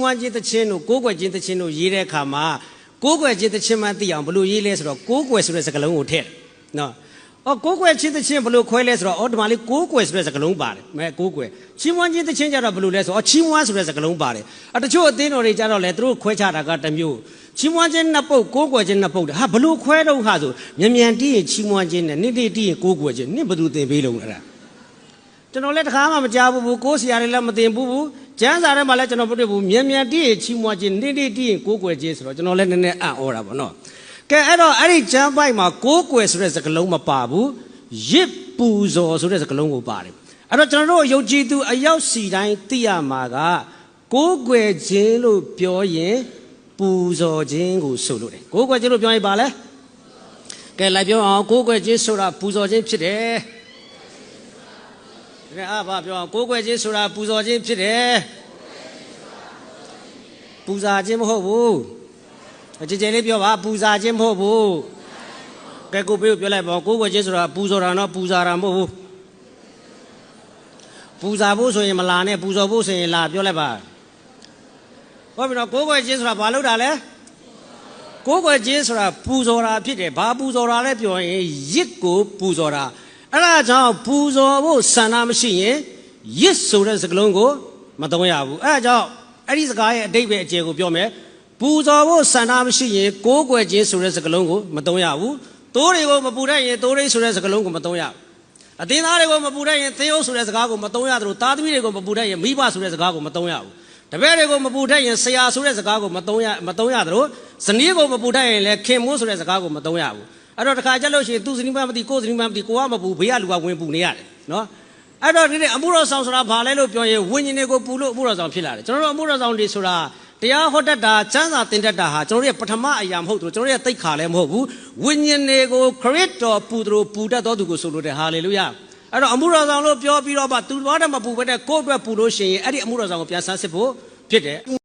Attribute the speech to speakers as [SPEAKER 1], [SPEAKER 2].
[SPEAKER 1] မွားခြင်းတခြင်းတို့ကိုးကွယ်ခြင်းတခြင်းတို့ရေးတဲ့အခါမှာကိုးကွယ်ခြင်းတခြင်းမှသိအောင်ဘယ်လိုရေးလဲဆိုတော့ကိုးကွယ်ဆိုတဲ့စကားလုံးကိုထည့်တယ်နော်အော်ကိုးကွယ်ခြင်းတခြင်းဘယ်လိုခွဲလဲဆိုတော့အော်ဒီမှာလေးကိုးကွယ်ဆိုတဲ့စကားလုံးပါတယ်မဲကိုးကွယ်ချီးမွမ်းခြင်းတခြင်းကြတော့ဘယ်လိုလဲဆိုတော့အော်ချီးမွမ်းဆိုတဲ့စကားလုံးပါတယ်အတချို့အသင်းတော်တွေကြတော့လေသူတို့ခွဲခြားတာကတစ်မျိုးချီးမွမ်းခြင်းနှစ်ပုတ်ကိုးကွယ်ခြင်းနှစ်ပုတ်ဟာဘယ်လိုခွဲတော့ဟာဆိုမြန်မြန်တီးရင်ချီးမွမ်းခြင်းနဲ့နေ့နေ့တီးရင်ကိုးကွယ်ခြင်းနေ့ဘယ်သူသင်ပေးလုံးလဲအဲ့ဒါကျွန်တော်လည်းတခါမှမကြားဘူးဘူးကိုးဆရာတွေလည်းမတင်ဘူးဘူးကျမ်းစာထဲမှာလည်းကျွန်တော်မတွေ့ဘူးမြန်မြန်တည်းရင်ချီးမွမ်းခြင်းနေ့နေ့တည်းရင်ကိုးကွယ်ခြင်းဆိုတော့ကျွန်တော်လည်းနည်းနည်းအံ့ဩတာပေါ့နော်ကဲအဲ့တော့အဲ့ဒီကျမ်းပိုက်မှာကိုးကွယ်ဆိုတဲ့စကားလုံးမပါဘူးရစ်ပူဇော်ဆိုတဲ့စကားလုံးကိုပါတယ်အဲ့တော့ကျွန်တော်တို့ယုံကြည်သူအယောက်စီတိုင်းသိရမှာကကိုးကွယ်ခြင်းလို့ပြောရင်ပူဇော်ခြင်းကိုဆိုလို့တယ်ကိုးကွယ်ခြင်းလို့ပြောရင်ပါလဲကဲလိုက်ပြောအောင်ကိုးကွယ်ခြင်းဆိုတာပူဇော်ခြင်းဖြစ်တယ် ဒါအားဘာပြောအောင်ကိုးကွယ်ခြင်းဆိုတာပူဇော်ခြင်းဖြစ်တယ်ပူဇာခြင်းမဟုတ်ဘူးအကြည်ကြဲလေးပြောပါပူဇာခြင်းမဟုတ်ဘူးကဲကိုပေးကိုပြောလိုက်ပါဦးကိုးကွယ်ခြင်းဆိုတာပူဇော်တာတော့ပူဇာတာမဟုတ်ဘူးပူဇာဖို့ဆိုရင်မလာနဲ့ပူဇော်ဖို့ဆိုရင်လာပြောလိုက်ပါဟုတ်ပြီတော့ကိုးကွယ်ခြင်းဆိုတာဘာလို့တာလဲကိုးကွယ်ခြင်းဆိုတာပူဇော်တာဖြစ်တယ်ဘာပူဇော်တာလဲပြောရင်ရစ်ကိုပူဇော်တာ အဲ့ဒါကြောင့်ပူဇော်ဖို့ဆန္ဒမရှိရင်ရစ်ဆိုတဲ့စကားလုံးကိုမသုံးရဘူးအဲ့ဒါကြောင့်အဲ့ဒီစကားရဲ့အတိတ်ပဲအကျယ်ကိုပြောမယ်ပူဇော်ဖို့ဆန္ဒမရှိရင်ကိုးကွယ်ခြင်းဆိုတဲ့စကားလုံးကိုမသုံးရဘူးတိုးတွေကိုမပူတတ်ရင်တိုးရိတ်ဆိုတဲ့စကားလုံးကိုမသုံးရဘူးအတင်းသားတွေကိုမပူတတ်ရင်သင်းအုပ်ဆိုတဲ့စကားကိုမသုံးရသလိုသားသမီးတွေကိုမပူတတ်ရင်မိဘဆိုတဲ့စကားကိုမသုံးရဘူးတပည့်တွေကိုမပူတတ်ရင်ဆရာဆိုတဲ့စကားကိုမသုံးရမသုံးရသလိုဇနီးကိုမပူတတ်ရင်လည်းခင်မိုးဆိုတဲ့စကားကိုမသုံးရဘူး အဲ့တော့တခါကြလို့ရှိရင်သူဇနီးမမသိကိုယ်ဇနီးမမသိကိုကမပူဘေးကလူကဝင်ပူနေရတယ်နော်အဲ့တော့ဒီနေ့အမှုတော်ဆောင်ဆိုတာဘာလဲလို့ပြောရင်ဝိညာဉ်တွေကိုပူလို့အမှုတော်ဆောင်ဖြစ်လာတယ်ကျွန်တော်တို့အမှုတော်ဆောင်တွေဆိုတာတရားဟောတတ်တာစံစာတင်တတ်တာဟာကျွန်တော်တို့ရဲ့ပထမအရာမဟုတ်ဘူးကျွန်တော်တို့ရဲ့သိက္ခာလည်းမဟုတ်ဘူးဝိညာဉ်တွေကိုခရစ်တော်ပူတယ်လို့ပူတတ်တော်သူကိုဆိုလိုတယ်ဟာလေလုယာအဲ့တော့အမှုတော်ဆောင်လို့ပြောပြီးတော့မှသူတော်တတ်မပူဘဲနဲ့ကိုယ့်အတွက်ပူလို့ရှိရင်အဲ့ဒီအမှုတော်ဆောင်ကိုပြန်ဆန်းစစ်ဖို့ဖြစ်တယ်